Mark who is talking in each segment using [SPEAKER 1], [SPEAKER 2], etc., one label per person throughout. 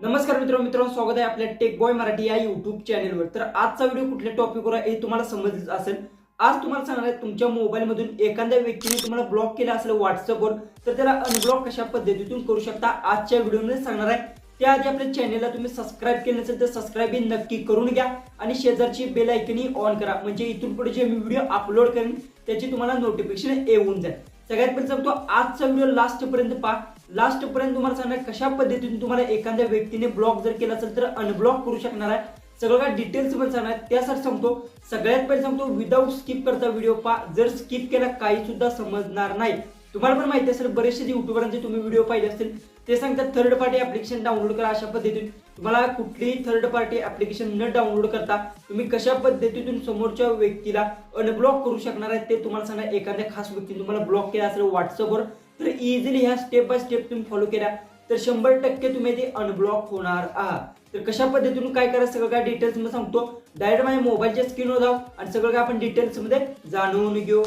[SPEAKER 1] नमस्कार मित्रांनो मित्रांनो स्वागत आहे आपल्या टेक बॉय मराठी या युट्यूब चॅनलवर तर आजचा व्हिडिओ कुठल्या टॉपिकवर आहे हे तुम्हाला समजलं असेल. आज तुम्हाला सांगणार आहे तुमच्या मोबाईलमधून एखाद्या व्यक्तीने तुम्हाला ब्लॉक केला असेल व्हॉट्सअपवर तर त्याला अनब्लॉक कशा पद्धतीतून करू शकता? आजच्या व्हिडिओमध्ये सांगणार आहे. त्याआधी आपल्या चॅनलला तुम्ही सबस्क्राईब केलं नसेल तर सबस्क्राईब नक्की करून घ्या. आणि शेजारची बेल आयकनी ऑन करा. म्हणजे इथून पुढे जे मी व्हिडिओ अपलोड करेन त्याची तुम्हाला नोटिफिकेशन येऊन जाईल. सगळ्यात पहिले सांगतो आजचा व्हिडिओ लास्टपर्यंत पहा. लास्ट पर्यंत तुम्हाला सांगणार कशा पद्धतीने तुम्हाला एखाद्या व्यक्तीने ब्लॉक जर केला असेल तर अनब्लॉक करू शकणार आहे. सगळं काय डिटेल्स पण सांगणार त्यासाठी सांगतो सगळ्यात पहिले सांगतो विदाऊट स्किप करता व्हिडिओ पहा. जर स्किप केला काही सुद्धा समजणार नाही. तुम्हाला पण माहिती असेल बरेचसे युट्यूबरांचे तुम्ही व्हिडिओ पाहिले असतील ते सांगतात थर्ड पार्टी ऍप्लिकेशन डाउनलोड करा अशा पद्धतीने. तुम्हाला कुठलीही थर्ड पार्टी ऍप्लिकेशन न डाउनलोड करता तुम्ही कशा पद्धतीतून समोरच्या व्यक्तीला अनब्लॉक करू शकणार आहे ते तुम्हाला सांगा एखाद्या खास व्यक्तीने तुम्हाला ब्लॉक केला असेल व्हॉट्सअपवर तर इझिली ह्या स्टेप बाय स्टेप तुम्ही फॉलो केल्या. तर शंभर टक्के तुम्ही ते अनब्लॉक होणार आहात. तर कशा पद्धतीतून काय करायचं सगळं काय डिटेल्समध्ये सांगतो. डायरेक्ट माझ्या मोबाईलच्या स्क्रीनवर जाऊ आणि सगळं काय आपण डिटेल्समध्ये जाणून घेऊ.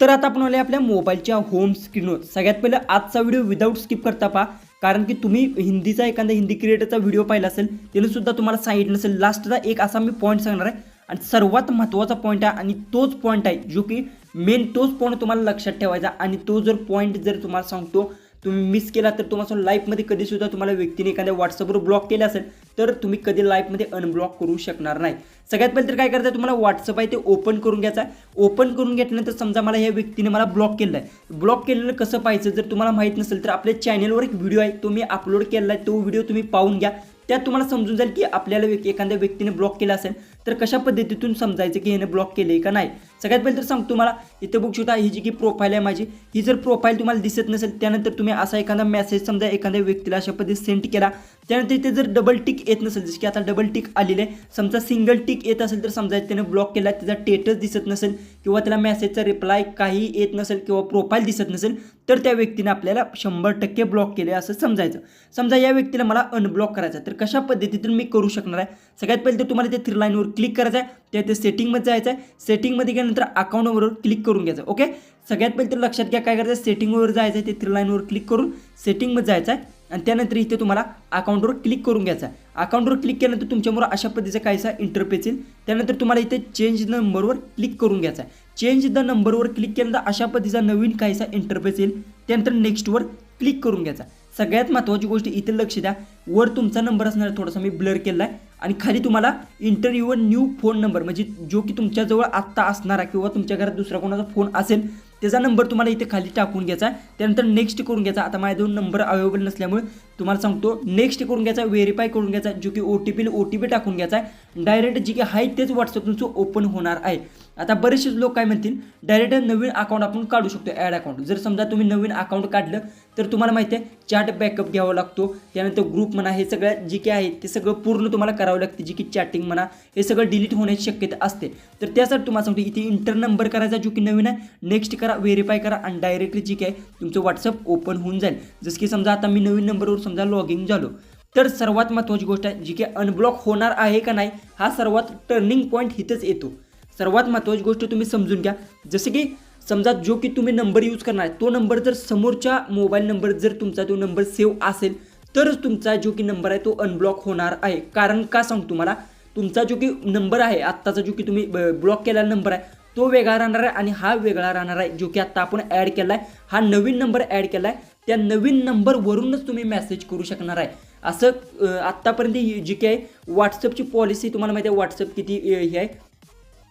[SPEAKER 1] तर आता आपण आले आपल्या मोबाईलच्या होम स्क्रीनवर सगळ्यात पहिलं आजचा व्हिडिओ विदाऊट स्किप करता पहा. कारण की तुम्ही हिंदीचा एखादा हिंदी क्रिएटरचा व्हिडिओ पाहिला असेल त्याने सुद्धा तुम्हाला सांगितलं नसेल. लास्टचा एक असा मी पॉईंट सांगणार आहे. आणि सर्वात महत्त्वाचा पॉईंट आहे आणि तोच पॉईंट आहे जो की मेन तोच पॉईंट तुम्हाला लक्षात ठेवायचा आणि तो जर पॉईंट जर तुम्हाला सांगतो तुम्ही मिस केला तर तुम्हाला लाईफमध्ये कधीसुद्धा तुम्हाला व्यक्तीने एखाद्या व्हॉट्सअपवर ब्लॉक केलं असेल तर तुम्ही कधी लाईफमध्ये अनब्लॉक करू शकणार नाही. सगळ्यात पहिले तर काय करायचं आहे तुम्हाला व्हॉट्सअप आहे ते ओपन करून घ्यायचं आहे. ओपन करून घेतल्यानंतर समजा मला या व्यक्तीने मला ब्लॉक केलं आहे. ब्लॉक केलेलं कसं पाहायचं? जर तुम्हाला माहीत नसेल तर आपल्या चॅनलवर एक व्हिडिओ आहे तो मी अपलोड केला आहे तो व्हिडिओ तुम्ही पाहून घ्या. त्यात तुम्हाला समजून जाईल की आपल्याला व्यक्ती एखाद्या व्यक्तीने ब्लॉक केला असेल तर कशा पद्धतीतून समजायचं की ह्याने ब्लॉक केले का नाही? सगळ्यात पहिले तर सांगतो तुम्हाला इथं बघू शकता ही जी की प्रोफाईल आहे माझी ही जर प्रोफाईल तुम्हाला दिसत नसेल त्यानंतर तुम्ही असा एखादा मेसेज समजा एखाद्या व्यक्तीला अशा पद्धतीने सेंड केला त्यानंतर इथे जर डबल टिक येत नसेल जसं की आता डबल टिक आलेलं आहे समजा सिंगल टिक येत असेल तर समजायचं त्याने ब्लॉक केला त्याचा टेटस दिसत नसेल किंवा त्याला मेसेजचा रिप्लाय काही येत नसेल किंवा प्रोफाईल दिसत नसेल तर त्या व्यक्तीने आपल्याला शंभर टक्के ब्लॉक केले असं समजायचं. समजा या व्यक्तीला मला अनब्लॉक करायचं तर कशा पद्धतीतून मी करू शकणार आहे? सगळ्यात पहिले तर तुम्हाला ते थ्री लाईनवर क्लिक करायचं आहे. त्या ते सेटिंगमध्ये जायचं आहे. सेटिंगमध्ये गेल्यानंतर अकाउंटवर क्लिक करून घ्यायचं ओके सगळ्यात पहिले तर लक्षात घ्या काय करायचं सेटिंगवर जायचं आहे. ते थ्री लाईनवर क्लिक करून सेटिंगमध्ये जायचं आहे. आणि त्यानंतर इथे तुम्हाला अकाउंटवर क्लिक करून घ्यायचं आहे. अकाउंटवर क्लिक केल्यानंतर तुमच्यामुळे अशा पद्धतीचा काहीसा इंटरफेस येईल. त्यानंतर तुम्हाला इथे चेंज द नंबरवर क्लिक करून घ्यायचा आहे. चेंज द नंबरवर क्लिक केल्यानंतर अशा पद्धतीचा नवीन काहीसा इंटरफेस येईल. त्यानंतर नेक्स्टवर क्लिक करून घ्यायचा सगळ्यात महत्त्वाची गोष्ट इथे लक्ष द्या. वर तुमचा नंबर असणार थोडासा मी ब्लर केला आहे आणि खाली तुम्हाला इंटर व न्यू फोन नंबर म्हणजे जो की तुमच्याजवळ आत्ता असणारा किंवा तुमच्या घरात दुसरा कोणाचा फोन असेल त्याचा नंबर तुम्हाला इथे खाली टाकून घ्यायचा आहे. त्यानंतर नेक्स्ट करून घ्यायचा. आता माझ्या दोन नंबर अवेलेबल नसल्यामुळे तुम्हाला सांगतो नेक्स्ट करून घ्यायचा व्हेरीफाय करून घ्यायचा जो की ओ टी पीला ओ टी पी टाकून घ्यायचा आहे. डायरेक्ट जी की आहे तेच व्हॉट्सअप तुमचं ओपन होणार आहे. आता बरेचसे लोक काय म्हणतील डायरेक्ट नवीन अकाउंट आपण काढू शकतो ॲड अकाउंट जर समजा तुम्ही नवीन अकाउंट काढलं तर तुम्हाला माहिती आहे चॅट बॅकअप घ्यावा लागतो. त्यानंतर ग्रुप म्हणा हे सगळं जे काही आहे ते सगळं पूर्ण तुम्हाला करावं लागते. जी की चॅटिंग म्हणा हे सगळं डिलीट होण्याची शक्यता असते. तर त्यासाठी तुम्हाला सांगतो इथे इंटर नंबर करायचा जो की नवीन आहे नेक्स्ट करा व्हेरीफाय करा आणि डायरेक्टली जी काय तुमचं व्हॉट्सअप ओपन होऊन जाईल. जसं की समजा आता मी नवीन नंबरवर समजा लॉग इन झालो तर सर्वात महत्त्वाची गोष्ट आहे जी की अनब्लॉक होणार आहे का नाही हा सर्वात टर्निंग पॉईंट इथंच येतो. सर्वात महत्त्वाची गोष्ट तुम्ही समजून घ्या. जसं की समजा जो की तुम्ही नंबर यूज करणार आहे तो नंबर जर समोरच्या मोबाईल नंबर जर तुमचा तो नंबर सेव्ह असेल तरच तुमचा जो की नंबर आहे तो अनब्लॉक होणार आहे. कारण का सांगतो तुम्हाला? तुमचा जो की नंबर आहे आत्ताचा जो की तुम्ही ब्लॉक केलेला नंबर आहे तो वेगळा राहणार आहे आणि हा वेगळा राहणार आहे जो की आत्ता आपण ॲड केला आहे हा नवीन नंबर ॲड केला आहे त्या नवीन नंबरवरूनच तुम्ही मेसेज करू शकणार आहे. असं आत्तापर्यंत जी काही व्हॉट्सअपची पॉलिसी तुम्हाला माहिती आहे व्हॉट्सअप किती हे आहे.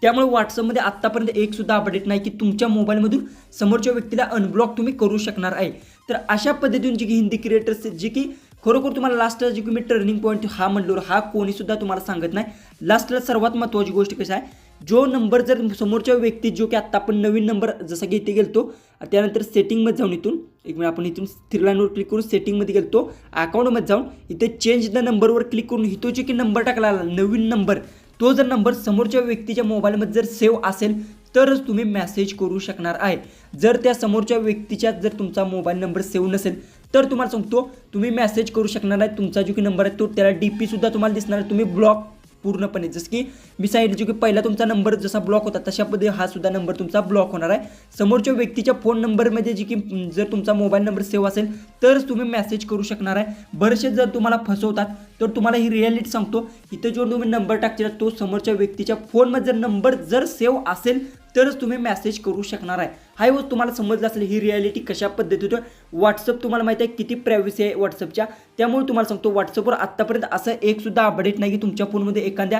[SPEAKER 1] त्यामुळे व्हॉट्सअपमध्ये आत्तापर्यंत एक सुद्धा अपडेट नाही की तुमच्या मोबाईलमधून समोरच्या व्यक्तीला अनब्लॉक तुम्ही करू शकणार आहे. तर अशा पद्धतीने जी की हिंदी क्रिएटर्स जे की खरोखर तुम्हाला लास्टला जी की मी टर्निंग पॉईंट हा म्हणलो हा कोणीसुद्धा तुम्हाला सांगत नाही. लास्टला सर्वात महत्त्वाची गोष्ट कशी आहे जो नंबर जर समोरच्या व्यक्ती जो की आत्ता आपण नवीन नंबर जसा की इथे गेलतो त्यानंतर सेटिंगमध्ये जाऊन इथून एक मिनिट आपण इथून थ्री लाईनवर क्लिक करून सेटिंगमध्ये गेलतो अकाउंटमध्ये जाऊन इथे चेंज द नंबरवर क्लिक करून इथं जे की नंबर टाकला नवीन नंबर तो जर नंबर समोरच्या व्यक्तीच्या मोबाईलमध्ये जर सेव्ह असेल तरच तुम्ही मेसेज करू शकणार आहे. जर त्या समोरच्या व्यक्तीच्या जर तुमचा मोबाईल नंबर सेव्ह नसेल तर तुम्हाला सांगतो तुम्ही मेसेज करू शकणार आहे तुमचा जो की नंबर आहे तो त्याला डी पीसुद्धा तुम्हाला दिसणार आहे तुम्ही ब्लॉक पूर्णपणे. जसं की मी सांगितलं की पहिला तुमचा नंबर जसा ब्लॉक होता तशा पद्धती हा सुद्धा नंबर तुमचा ब्लॉक होणार आहे. समोरच्या व्यक्तीच्या फोन नंबरमध्ये जी की जर तुमचा मोबाईल नंबर सेव्ह असेल तरच तुम्ही मेसेज करू शकणार आहे. बरेचसे जर तुम्हाला फसवतात तर तुम्हाला ही रिॲलिटी सांगतो इथं जो तुम्ही नंबर टाकतील तो समोरच्या व्यक्तीच्या फोनमध्ये जर नंबर जर सेव्ह असेल तरच तुम्ही मेसेज करू शकणार आहे. हाय व तुम्हाला समजलं असेल ही रिॲलिटी कशा पद्धतीतून? व्हॉट्सअप तुम्हाला माहिती आहे किती प्रायव्हसी आहे व्हॉट्सअपच्या त्यामुळे तुम्हाला सांगतो व्हॉट्सअपवर आत्तापर्यंत असं एकसुद्धा अपडेट नाही की तुमच्या फोनमध्ये एखाद्या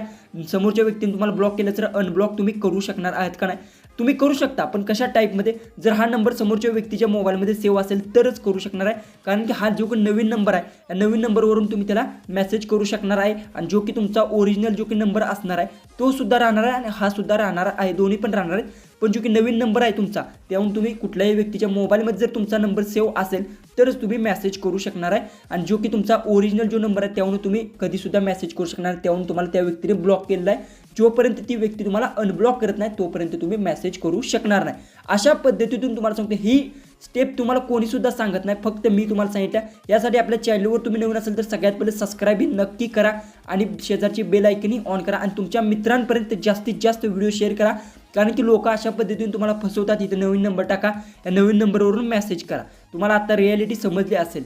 [SPEAKER 1] समोरच्या व्यक्तीने तुम्हाला ब्लॉक केलं तर अनब्लॉक तुम्ही करू शकणार आहात का नाही? तुम्ही करू शकता पण कशा टाईपमध्ये जर हा नंबर समोरच्या व्यक्तीच्या मोबाईलमध्ये सेव्ह असेल तरच करू शकणार आहे. कारण की हा जो काही नवीन नंबर आहे या नवीन नंबरवरून तुम्ही त्याला मेसेज करू शकणार आहे. आणि जो की तुमचा ओरिजिनल जो की नंबर असणार आहे तो सुद्धा राहणार आहे आणि हा सुद्धा राहणार आहे. दोन्ही पण राहणार आहेत. पण जो की नवीन नंबर आहे तुमचा. त्याहून तुम्ही कुठल्याही व्यक्तीच्या मोबाईलमध्ये जर तुमचा नंबर सेव्ह असेल तरच तुम्ही मेसेज करू शकणार आहे. आणि जो की तुमचा ओरिजिनल जो नंबर आहे त्याहून तुम्ही कधीसुद्धा मेसेज करू शकणार त्याहून तुम्हाला त्या व्यक्तीने ब्लॉक केलेला आहे. जोपर्यंत ती व्यक्ती तुम्हाला अनब्लॉक करत नाही तोपर्यंत तुम्ही मेसेज करू शकणार नाही. अशा पद्धतीतून तुम्हाला सांगतो ही स्टेप तुम्हाला कोणीसुद्धा सांगत नाही फक्त मी तुम्हाला सांगितलं. यासाठी आपल्या चॅनलवर तुम्ही नवीन असेल तर सगळ्यात पहिले सबस्क्राईब नक्की करा आणि शेजारची बेल आयकनही ऑन करा आणि तुमच्या मित्रांपर्यंत जास्तीत जास्त व्हिडिओ शेअर करा. कारण की लोक अशा पद्धतीने तुम्हाला फसवतात. इथं नवीन नंबर टाका या नवीन नंबरवरून मेसेज करा. तुम्हाला आता रिॲलिटी समजली असेल.